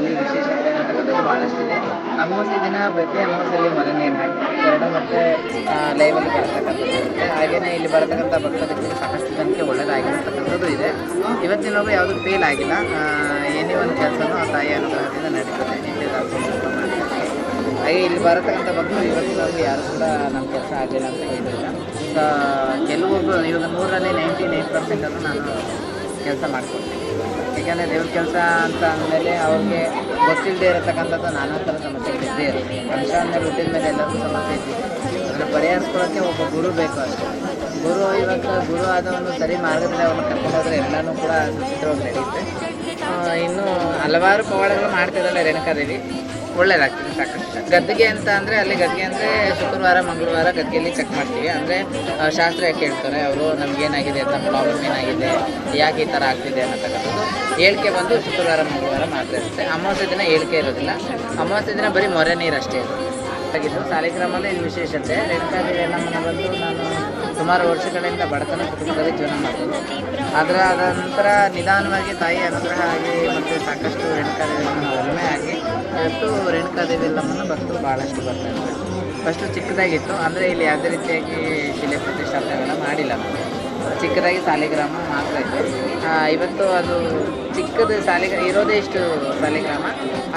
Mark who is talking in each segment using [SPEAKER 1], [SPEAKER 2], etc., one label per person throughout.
[SPEAKER 1] ಕಾರ್ಯಕ್ರಮದಲ್ಲಿ ವಿಶೇಷತೆ ಅನ್ನತಕ್ಕಂಥದ್ದು ಭಾಳಷ್ಟಿದೆ ಅಮಾವಾಸ್ಯ ದಿನ ಪ್ರತಿ ಅಮಾವಾಸ್ಯಲ್ಲಿ ಮನೆ ನೀರು ಎರಡು ಮತ್ತೆ ಲೈವಲ್ಲಿ ಬರ್ತಕ್ಕಂಥದ್ದು. ಹಾಗೆಯೇ ಇಲ್ಲಿ ಬರತಕ್ಕಂಥ ಭಕ್ತರಿಗೆ ಸಾಕಷ್ಟು ಜನಕ್ಕೆ ಒಳ್ಳೆಯದಾಗಿರ್ತಕ್ಕಂಥದ್ದು ಇದೆ. ಇವತ್ತಿನವರೆಗೂ ಯಾವುದೂ ಫೇಲ್ ಆಗಿಲ್ಲ. ಏನೇ ಒಂದು ಕೆಲಸನೂ ಆ ತಾಯಿ ಅನುಗ್ರಹದಿಂದ ನಡೀತದೆ. ಹಾಗೆ ಇಲ್ಲಿ ಬರತಕ್ಕಂಥ ಭಕ್ತರು ಇವತ್ತಿನವರೆಗೂ ಯಾರು ಕೂಡ ನಮ್ಮ ಕೆಲಸ ಆಗಲಿಲ್ಲ ಅಂತ ಹೇಳಿಲ್ಲ. ಕೆಲವೊಬ್ಬರು ಇವಾಗ ನೂರಲ್ಲಿ ನೈಂಟಿ ನೈನ್ ಪರ್ಸೆಂಟನ್ನು ನಾನು ಕೆಲಸ ಮಾಡಿಕೊಡ್ತೀನಿ ಯಾಕೆಂದರೆ ದೇವ್ರ ಕೆಲಸ ಅಂತ ಅಂದಮೇಲೆ ಅವ್ರಿಗೆ ಗೊತ್ತಿಲ್ಲದೆ ಇರತಕ್ಕಂಥದ್ದು ನಾನಾ ಥರ ಸಮಸ್ಯೆ ಇದ್ದೇ ಇರುತ್ತೆ. ಮನುಷ್ಯ ಅಂದರೆ ಹುಟ್ಟಿದ ಮೇಲೆ ಎಲ್ಲರಿಗೂ ಸಮಸ್ಯೆ ಇದೆ ಅದನ್ನು ಪರಿಹರಿಸ್ಕೊಳ್ಳೋಕ್ಕೆ ಒಬ್ಬ ಗುರು ಬೇಕು ಅಷ್ಟೇ. ಗುರು ಇವಾಗ ಗುರು ಆದವನು ಸರಿ ಮಾರ್ಗದಲ್ಲಿ ಅವ್ರನ್ನ ಕರ್ಕೊಂಡೋದ್ರೆ ಎಲ್ಲನೂ ಕೂಡ ಸುಚಿತ್ರವಾಗಿ ನಡೆಯುತ್ತೆ. ಇನ್ನು ಹಲವಾರು ಪವಾಡಗಳು ಮಾಡ್ತಿದ್ದಾಳೆ ರೇಣುಕಾದೇವಿ. ಒಳ್ಳೇದಾಗ್ತದೆ, ಸಾಕಷ್ಟು. ಗದ್ದಿಗೆ ಅಂತ ಅಂದರೆ ಅಲ್ಲಿ ಗದ್ದಿಗೆ ಅಂದರೆ ಶುಕ್ರವಾರ, ಮಂಗಳವಾರ ಗದ್ದಿಗೆಯಲ್ಲಿ ಚೆಕ್ ಮಾಡ್ತೀವಿ. ಅಂದರೆ ಶಾಸ್ತ್ರ ಯಾಕೆ ಹೇಳ್ತಾರೆ ಅವರು ನಮಗೇನಾಗಿದೆ ಅಂತ ಪ್ರಾಬ್ಲಮ್ ಏನಾಗಿದೆ, ಯಾಕೆ ಈ ಥರ ಆಗ್ತಿದೆ ಅನ್ನತಕ್ಕಂಥದ್ದು. ಹೇಳಿಕೆ ಬಂದು ಶುಕ್ರವಾರ, ಮಂಗಳವಾರ ಮಾತ್ರ ಇರುತ್ತೆ. ಅಮಾವಾಸ್ಯೆ ದಿನ ಹೇಳಿಕೆ ಇರೋದಿಲ್ಲ. ಅಮಾವಾಸ್ಯ ದಿನ ಬರೀ ಮೊರೆ ನೀರು ಅಷ್ಟೇ ಆಗಿದ್ದು ಸಾಲಿಗ್ರಾಮಲ್ಲಿ ಇದು ವಿಶೇಷತೆ ರೇಣುಕಾದೇವಿ ನಮ್ಮನ್ನು ಬಂದು ನಾನು ಸುಮಾರು ವರ್ಷಗಳಿಂದ ಬಡತನ ಕುಟುಂಬದಲ್ಲಿ ಜೀವನ ಮಾಡ್ತೀನಿ ಅದರ ಅದ ನಂತರ ನಿಧಾನವಾಗಿ ತಾಯಿ ಅನುಗ್ರಹ ಆಗಿ ಮತ್ತು ಸಾಕಷ್ಟು ರೇಣುಕಾದೇವಿಯನ್ನು ಒಲಮೆ ಆಗಿ ಇವತ್ತು ರೇಣುಕಾದೇವಿ ಭಕ್ತರು ಭಾಳಷ್ಟು ಬರ್ತಾ ಇದ್ದಾರೆ. ಫಸ್ಟು ಚಿಕ್ಕದಾಗಿತ್ತು, ಅಂದರೆ ಇಲ್ಲಿ ಯಾವುದೇ ರೀತಿಯಾಗಿ ಶಿಲೆ ಪ್ರತಿಷ್ಠಾಪನೆಗಳನ್ನ ಮಾಡಿಲ್ಲ. ಚಿಕ್ಕದಾಗಿ ಸಾಲಿಗ್ರಾಮ ಮಾತ್ರ ಇದೆ ಇವತ್ತು ಅದು ಚಿಕ್ಕದು ಸಾಲಿಗ್ರಾಮ ಇರೋದೇ ಇಷ್ಟು ಸಾಲಿಗ್ರಾಮ.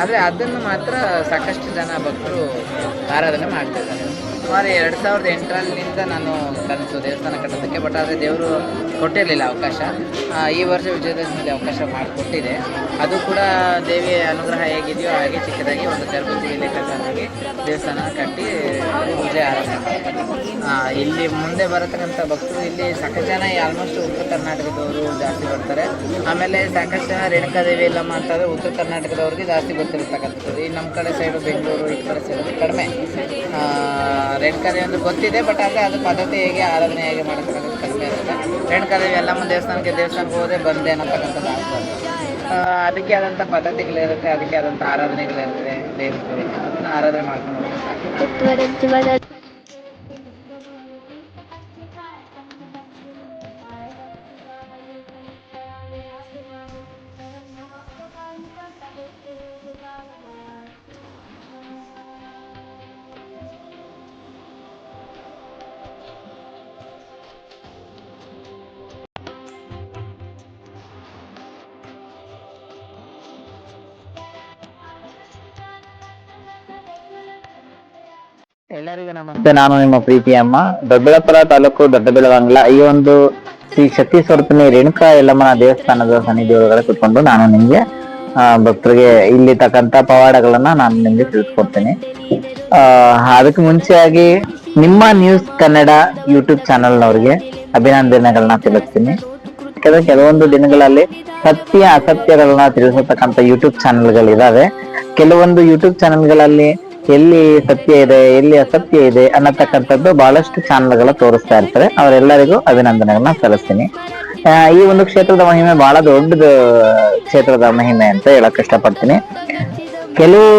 [SPEAKER 1] ಆದರೆ ಅದನ್ನು ಮಾತ್ರ ಸಾಕಷ್ಟು ಜನ ಭಕ್ತರು ಆರಾಧನೆ ಮಾಡ್ತಿದ್ದಾರೆ ಸುಮಾರು ಎರಡು ಸಾವಿರದ ಎಂಟರಲ್ಲಿಂದ ನಾನು ಕನಸು ದೇವಸ್ಥಾನ ಕಟ್ಟೋದಕ್ಕೆ ಬಟ್ ಆದರೆ ದೇವರು ಕೊಟ್ಟಿರಲಿಲ್ಲ ಅವಕಾಶ. ಈ ವರ್ಷ ವಿಜಯದಶಮಿಗೆ ಅವಕಾಶ ಮಾಡಿಕೊಟ್ಟಿದೆ. ಅದು ಕೂಡ ದೇವಿಯ ಅನುಗ್ರಹ ಹೇಗಿದೆಯೋ ಹಾಗೆ ಚಿಕ್ಕದಾಗಿ ಒಂದು ತೆರಬುತ್ತಿಗೆ ಕಟ್ಟಾಗಿ ದೇವಸ್ಥಾನ ಕಟ್ಟಿ ಪೂಜೆ ಮಾಡ್ತಾರೆ ಇಲ್ಲಿ ಮುಂದೆ ಬರತಕ್ಕಂಥ ಭಕ್ತರು ಇಲ್ಲಿ ಸಾಕಷ್ಟು ಜನ ಆಲ್ಮೋಸ್ಟ್ ಉತ್ತರ ಕರ್ನಾಟಕದವರು ಜಾಸ್ತಿ ಬರ್ತಾರೆ. ಆಮೇಲೆ ಸಾಕಷ್ಟು ಜನ ರೇಣುಕಾದೇವಿ ಎಲ್ಲ ಅಂತಂದರೆ ಉತ್ತರ ಕರ್ನಾಟಕದವ್ರಿಗೆ ಜಾಸ್ತಿ ಗೊತ್ತಿರತಕ್ಕಂಥದ್ದು. ಈ ನಮ್ಮ ಕಡೆ ಸೈಡು ಬೆಂಗಳೂರು, ಈ ಕಡೆ ಸೈಡು ಕಡಿಮೆ. ರೇಣುಕಾದೇವಿ ಅಂದ್ರೆ ಗೊತ್ತಿದೆ ಬಟ್ ಆದರೆ ಅದು ಪದ್ಧತಿ ಹೇಗೆ ಆರಾಧನೆ ಹೇಗೆ ಮಾಡತಕ್ಕಂಥದ್ದು ಕಡಿಮೆ ಇರುತ್ತೆ. ಎಲ್ಲಮ್ಮ ದೇವಸ್ಥಾನಕ್ಕೆ ದೇವಸ್ಥಾನಕ್ಕೆ ಹೋದೆ ಬಂದೆ ಅನ್ನತಕ್ಕಂಥದ್ದು ಆಗ್ತದೆ. ಅದಕ್ಕೆ ಆದಂಥ ಪದ್ಧತಿಗಳಿರುತ್ತೆ, ಅದಕ್ಕೆ ಆದಂಥ ಆರಾಧನೆಗಳಿರ್ತದೆ ದೇವಸ್ಥಾನ ಆರಾಧನೆ ಮಾಡ್ಕೊಂಡು ಹೋಗ್ತಾರೆ ಎಲ್ಲರಿಗೂ ನಮಸ್ತೆ. ನಾನು ನಿಮ್ಮ ಪ್ರೀತಿ ಅಮ್ಮ. ದೊಡ್ಡಬಳ್ಳಾಪುರ ತಾಲೂಕು ದೊಡ್ಡಬೆಳವಂಗ್ಲ ಈ ಒಂದು ಶ್ರೀ ಶಕ್ತಿ ಸ್ವರೂಪಿನಿ ರೇಣುಕಾ ಯಲ್ಲಮ್ಮನ ದೇವಸ್ಥಾನದ ಸನ್ನಿಧಿ ಒಳಗಡೆ ಕುತ್ಕೊಂಡು ನಾನು ನಿಮ್ಗೆ ಭಕ್ತರಿಗೆ ಇಲ್ಲಿ ತಕ್ಕಂತ ಪವಾಡಗಳನ್ನ ನಾನು ನಿಮ್ಗೆ ತಿಳಿಸ್ಕೊಡ್ತೀನಿ. ಅದಕ್ಕೆ ಮುಂಚೆಯಾಗಿ ನಿಮ್ಮ ನ್ಯೂಸ್ ಕನ್ನಡ ಯೂಟ್ಯೂಬ್ ಚಾನೆಲ್ನವ್ರಿಗೆ ಅಭಿನಂದನೆಗಳನ್ನ ತಿಳಿಸ್ತೀನಿ. ಯಾಕಂದ್ರೆ ಕೆಲವೊಂದು ದಿನಗಳಲ್ಲಿ ಸತ್ಯ ಅಸತ್ಯಗಳನ್ನ ತಿಳಿಸತಕ್ಕಂತ ಯೂಟ್ಯೂಬ್ ಚಾನೆಲ್ಗಳಿದಾವೆ ಕೆಲವೊಂದು ಯೂಟ್ಯೂಬ್ ಚಾನೆಲ್ಗಳಲ್ಲಿ ಎಲ್ಲಿ ಸತ್ಯ ಇದೆ ಎಲ್ಲಿ ಅಸತ್ಯ ಇದೆ ಅನ್ನತಕ್ಕಂಥದ್ದು ಬಹಳಷ್ಟು ಚಾನಲ್ಗಳು ತೋರಿಸ್ತಾ ಇರ್ತಾರೆ. ಅವರೆಲ್ಲರಿಗೂ ಅಭಿನಂದನೆಗಳನ್ನ ಸಲ್ಲಿಸ್ತೀನಿ. ಈ ಒಂದು ಕ್ಷೇತ್ರದ ಮಹಿಮೆ ಬಹಳ ದೊಡ್ಡದು ಕ್ಷೇತ್ರದ ಮಹಿಮೆ ಅಂತ ಹೇಳಕ್ ಇಷ್ಟಪಡ್ತೀನಿ. ಕೆಲವು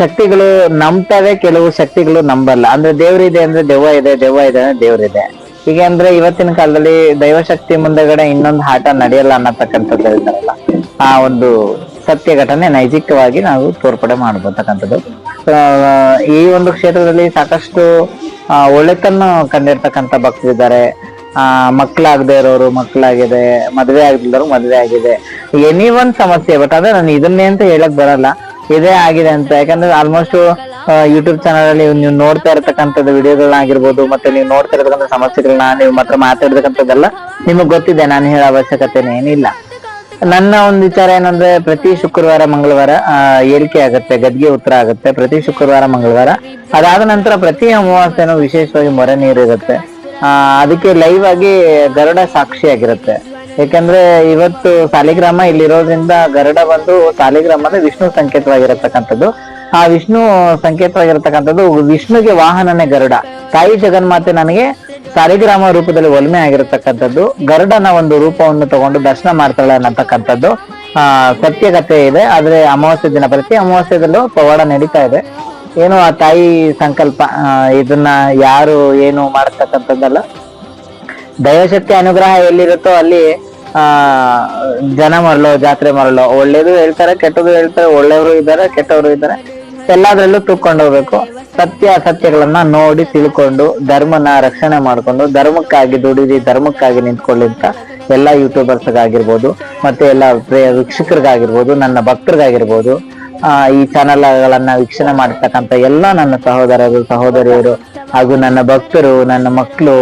[SPEAKER 1] ಶಕ್ತಿಗಳು ನಂಬ್ತವೆ ಕೆಲವು ಶಕ್ತಿಗಳು ನಂಬಲ್ಲ. ಅಂದ್ರೆ ದೇವ್ರಿದೆ ಅಂದ್ರೆ ದೆವ್ವ ಇದೆ ದೆವ್ವ ಇದೆ ಅಂದ್ರೆ ದೇವ್ರಿದೆ ಹೀಗೆ ಅಂದ್ರೆ ಇವತ್ತಿನ ಕಾಲದಲ್ಲಿ ದೈವಶಕ್ತಿ ಮುಂದೆಗಡೆ ಇನ್ನೊಂದು ಆಟ ನಡೆಯಲ್ಲ ಅನ್ನತಕ್ಕಂಥದ್ದು ಹೇಳ್ತಾರಲ್ಲ ಆ ಒಂದು ಸತ್ಯ ಘಟನೆ ನೈಜಿಕವಾಗಿ ನಾವು ತೋರ್ಪಡೆ ಮಾಡಬಹುದಕ್ಕಂಥದ್ದು ಆ, ಈ ಒಂದು ಕ್ಷೇತ್ರದಲ್ಲಿ ಸಾಕಷ್ಟು ಒಳ್ಳೆತನ ಕಂಡಿರ್ತಕ್ಕಂಥ ಭಕ್ತರಿದ್ದಾರೆ ಆ, ಮಕ್ಕಳಾಗದೆ ಇರೋರು, ಮಕ್ಕಳಾಗಿದೆ, ಮದುವೆ ಆಗದಿರೋರು ಮದುವೆ ಆಗಿದೆ. ಎನಿ ಒಂದ್ ಸಮಸ್ಯೆ ಬಟ್ ಅದೇ ನಾನು ಇದನ್ನೇ ಅಂತ ಹೇಳಕ್ ಬರಲ್ಲ. ಇದೇ ಆಗಿದೆ ಅಂತ, ಯಾಕಂದ್ರೆ ಆಲ್ಮೋಸ್ಟ್ ಯೂಟ್ಯೂಬ್ ಚಾನಲ್ ಅಲ್ಲಿ ನೀವು ನೋಡ್ತಾ ಇರತಕ್ಕಂಥದ್ದು ವಿಡಿಯೋಗಳನ್ನಾಗಿರ್ಬೋದು, ಮತ್ತೆ ನೀವು ನೋಡ್ತಾ ಇರತಕ್ಕಂಥ ಸಮಸ್ಯೆಗಳನ್ನ ನೀವು ಮಾತ್ರ ಮಾತಾಡಿರ್ತಕ್ಕಂಥದ್ದೆಲ್ಲ ನಿಮಗೆ ಗೊತ್ತಿದೆ, ನಾನು ಹೇಳೋ ಅವಶ್ಯಕತೆ ಏನಿಲ್ಲ. ನನ್ನ ಒಂದು ವಿಚಾರ ಏನಂದ್ರೆ ಪ್ರತಿ ಶುಕ್ರವಾರ ಮಂಗಳವಾರ ಏರಿಕೆ ಆಗುತ್ತೆ ಗದ್ಗೆ ಉತ್ತರ ಆಗುತ್ತೆ ಪ್ರತಿ ಶುಕ್ರವಾರ ಮಂಗಳವಾರ. ಅದಾದ ನಂತರ ಪ್ರತಿ ಅಮಾವಾಸ್ಯೆನೂ ವಿಶೇಷವಾಗಿ ಮೊರೆ ನೀರು ಇರುತ್ತೆ. ಆ, ಅದಕ್ಕೆ ಲೈವ್ ಆಗಿ ಗರುಡ ಸಾಕ್ಷಿಯಾಗಿರುತ್ತೆ ಯಾಕಂದ್ರೆ ಇವತ್ತು ಸಾಲಿಗ್ರಾಮ ಇಲ್ಲಿರೋದ್ರಿಂದ ಗರುಡ ಬಂದು ಸಾಲಿಗ್ರಾಮದ ವಿಷ್ಣು ಸಂಕೇತವಾಗಿರತಕ್ಕಂಥದ್ದು. ಆ ವಿಷ್ಣು ಸಂಕೇತವಾಗಿರತಕ್ಕಂಥದ್ದು ವಿಷ್ಣುಗೆ ವಾಹನನೇ ಗರುಡ. ತಾಯಿ ಜಗನ್ಮಾತೆ ನನಗೆ ಸಾಲಿಗ್ರಾಮ ರೂಪದಲ್ಲಿ ಒಲ್ಮೆ ಆಗಿರತಕ್ಕಂಥದ್ದು, ಗರುಡನ ಒಂದು ರೂಪವನ್ನು ತಗೊಂಡು ದರ್ಶನ ಮಾಡ್ತಾಳೆ ಅನ್ನತಕ್ಕಂಥದ್ದು, ಆ ಸತ್ಯಕತೆ ಇದೆ. ಆದ್ರೆ ಅಮಾವಾಸ್ಯೆ ದಿನ, ಪ್ರತಿ ಅಮಾವಾಸ್ಯದಲ್ಲೂ ಪವಾಡ ನಡೀತಾ ಇದೆ. ಏನು ಆ ತಾಯಿ ಸಂಕಲ್ಪ ಇದನ್ನ ಯಾರು ಏನು ಮಾಡತಕ್ಕಂಥದ್ದಲ್ಲ. ದೈವಶಕ್ತಿ ಅನುಗ್ರಹ ಎಲ್ಲಿರುತ್ತೋ ಅಲ್ಲಿ, ಆ, ಜನ ಮರಳೋ, ಜಾತ್ರೆ ಮರಳೋ ಒಳ್ಳೇದು ಹೇಳ್ತಾರೆ ಕೆಟ್ಟದು ಹೇಳ್ತಾರೆ, ಒಳ್ಳೆಯವರು ಇದ್ದಾರೆ, ಕೆಟ್ಟವರು ಇದ್ದಾರೆ. ಎಲ್ಲಾದ್ರಲ್ಲೂ ತೂಕೊಂಡು ಹೋಗ್ಬೇಕು. ಸತ್ಯ ಅಸತ್ಯಗಳನ್ನ ನೋಡಿ ತಿಳ್ಕೊಂಡು ಧರ್ಮನ ರಕ್ಷಣೆ ಮಾಡ್ಕೊಂಡು ಧರ್ಮಕ್ಕಾಗಿ ದುಡಿದಿ ಧರ್ಮಕ್ಕಾಗಿ ನಿಂತ್ಕೊಳ್ಳಿ ಅಂತ ಎಲ್ಲಾ ಯೂಟ್ಯೂಬರ್ಸ್ಗಾಗಿರ್ಬೋದು, ಮತ್ತೆ ಎಲ್ಲ ವೀಕ್ಷಕರಿಗಾಗಿರ್ಬೋದು, ನನ್ನ ಭಕ್ತರಿಗಾಗಿರ್ಬೋದು ಈ ಚಾನೆಲ್ ಗಳನ್ನ ವೀಕ್ಷಣೆ ಮಾಡ್ತಕ್ಕಂಥ ಎಲ್ಲಾ ನನ್ನ ಸಹೋದರರು, ಸಹೋದರಿಯರು ಹಾಗೂ ನನ್ನ ಭಕ್ತರು, ನನ್ನ ಮಕ್ಕಳು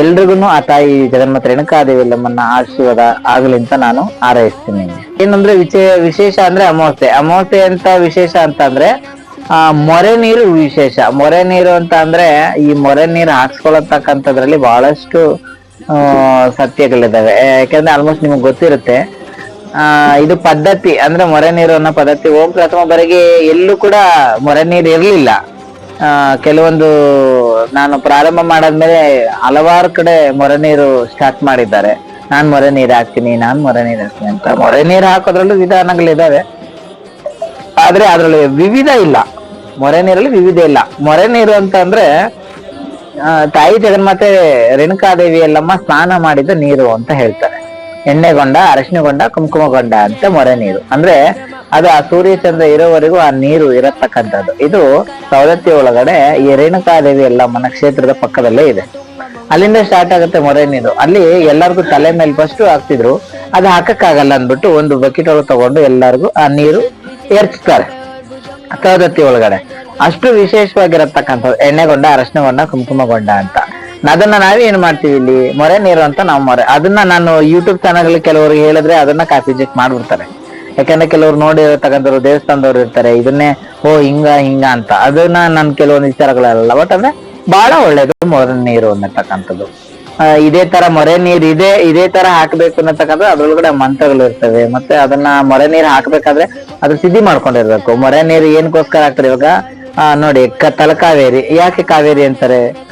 [SPEAKER 1] ಎಲ್ರಿಗೂ ಆ ತಾಯಿ ಜಗನ್ಮಾತೆ ರೇಣುಕಾದೇವಿ ನಮ್ಮನ್ನ ಆಶೀರ್ವಾದ ಆಗಲಿ ಅಂತ ನಾನು ಹಾರೈಸ್ತೀನಿ. ಏನಂದ್ರೆ ವಿಶೇ ವಿಶೇಷ ಅಂದ್ರೆ ಅಮಾವಾಸ್ಯೆ. ಅಮಾವಾಸ್ಯೆ ಅಂತ ವಿಶೇಷ ಅಂತ ಅಂದ್ರೆ ಆ, ಮೊರೆ ನೀರು ವಿಶೇಷ. ಮೊರೆ ನೀರು ಅಂತ ಅಂದ್ರೆ ಈ ಮೊರೆ ನೀರು ಹಾಕ್ಸ್ಕೊಳತಕ್ಕಂಥದ್ರಲ್ಲಿ ಬಹಳಷ್ಟು ಸತ್ಯಗಳಿದಾವೆ ಯಾಕಂದ್ರೆ ಆಲ್ಮೋಸ್ಟ್ ನಿಮ್ಗೆ ಗೊತ್ತಿರುತ್ತೆ, ಆ, ಇದು ಪದ್ಧತಿ, ಅಂದ್ರೆ ಮೊರೆ ನೀರು ಅನ್ನೋ ಪದ್ಧತಿ ಓಂ ಪ್ರಥಮ ಬರೆಗೆ ಎಲ್ಲೂ ಕೂಡ ಮೊರೆ ನೀರು ಇರ್ಲಿಲ್ಲ. ಆ, ಕೆಲವೊಂದು ನಾನು ಪ್ರಾರಂಭ ಮಾಡಾದ್ಮೇಲೆ ಹಲವಾರು ಕಡೆ ಮೊರೆ ನೀರು ಸ್ಟಾರ್ಟ್ ಮಾಡಿದ್ದಾರೆ. ನಾನ್ ಮೊರೆ ನೀರು ಹಾಕ್ತೀನಿ, ನಾನ್ ಮೊರೆ ನೀರು ಹಾಕ್ತೀನಿ ಅಂತ. ಮೊರೆ ನೀರು ಹಾಕೋದ್ರಲ್ಲೂ ವಿಧಾನಗಳಿದಾವೆ ಆದ್ರೆ ಅದ್ರಲ್ಲಿ ವಿವಿಧ ಇಲ್ಲ. ಮೊರೆ ನೀರಲ್ಲಿ ವಿವಿಧ ಇಲ್ಲ. ಮೊರೆ ನೀರು ಅಂತ ಅಂದ್ರೆ ತಾಯಿ ಜಗನ್ಮಾತೆ ರೇಣುಕಾದೇವಿ ಎಲ್ಲಮ್ಮ ಸ್ನಾನ ಮಾಡಿದ ನೀರು ಅಂತ ಹೇಳ್ತಾರೆ. ಎಣ್ಣೆಗೊಂಡ ಅರಶಿನಗೊಂಡ ಕುಂಕುಮಗೊಂಡ ಅಂತ ಮೊರೆ ನೀರು. ಅಂದ್ರೆ ಅದು ಆ ಸೂರ್ಯಚಂದ್ರ ಇರೋವರೆಗೂ ಆ ನೀರು ಇರತಕ್ಕಂಥದ್ದು. ಇದು ಸವದತ್ತಿ ಒಳಗಡೆ ಈ ರೇಣುಕಾದೇವಿ ಎಲ್ಲಮ್ಮನ ಕ್ಷೇತ್ರದ ಪಕ್ಕದಲ್ಲೇ ಇದೆ. ಅಲ್ಲಿಂದ ಸ್ಟಾರ್ಟ್ ಆಗುತ್ತೆ ಮೊರೆ ನೀರು. ಅಲ್ಲಿ ಎಲ್ಲರಿಗೂ ತಲೆ ಮೇಲೆ ಫಸ್ಟ್ ಹಾಕ್ತಿದ್ರು. ಅದು ಹಾಕಕ್ಕಾಗಲ್ಲ ಅಂದ್ಬಿಟ್ಟು ಒಂದು ಬಕೆಟ್ ಒಳಗೆ ತಗೊಂಡು ಎಲ್ಲರಿಗೂ ಆ ನೀರು ಏರ್ಚ್ತಾರೆ. ಸವದತ್ತಿ ಒಳಗಡೆ. ಅಷ್ಟು ವಿಶೇಷವಾಗಿರತಕ್ಕಂಥದ್ದು. ಎಣ್ಣೆಗೊಂಡ, ಅರಶಿನಗೊಂಡ, ಕುಂಕುಮಗೊಂಡ ಅಂತ. ಅದನ್ನ ನಾವೇ ಏನ್ ಮಾಡ್ತೀವಿ ಇಲ್ಲಿ? ಮೊರೆ ನೀರು ಅಂತ ನಾವು ಮೊರೆ. ಅದನ್ನ ನಾನು ಯೂಟ್ಯೂಬ್ ಚಾನಲ್ ಕೆಲವರು ಹೇಳಿದ್ರೆ ಅದನ್ನ ಕಾಪಿ ಚೆಕ್ ಮಾಡ್ಬಿಡ್ತಾರೆ. ಯಾಕಂದ್ರೆ ಕೆಲವ್ರು ನೋಡಿರತಕ್ಕಂಥವ್ರು, ದೇವಸ್ಥಾನದವ್ರು ಇರ್ತಾರೆ. ಇದನ್ನೇ, ಓ, ಹಿಂಗ ಹಿಂಗ ಅಂತ. ಅದನ್ನ ನನ್ ಕೆಲವೊಂದು ವಿಚಾರಗಳಲ್ಲ ಬಟ್ ಅಂದ್ರೆ ಬಹಳ ಒಳ್ಳೇದು ಮೊರೆ ನೀರು ಅನ್ನತಕ್ಕಂಥದ್ದು. ಇದೇ ತರ ಮೊರೆ ನೀರ್ ಇದೆ ಇದೇ ತರ ಹಾಕ್ಬೇಕು ಅನ್ನತಕ್ಕಂಥದ್ದು ಅದ್ರೊಳಗಡೆ ಮಂತ್ರಗಳು ಇರ್ತವೆ. ಮತ್ತೆ ಅದನ್ನ ಮೊರೆ ನೀರ್ ಹಾಕ್ಬೇಕಾದ್ರೆ ಅದ್ರ ಸಿದ್ಧಿ ಮಾಡ್ಕೊಂಡಿರ್ಬೇಕು. ಮೊರೆ ನೀರು ಏನಕ್ಕೋಸ್ಕರ ಹಾಕ್ತಾರೆ ಇವಾಗ? ಆ, ನೋಡಿ ಕ ತಲಕಾವೇರಿ. ಯಾಕೆ ಕಾವೇರಿ ಅಂತಾರೆ?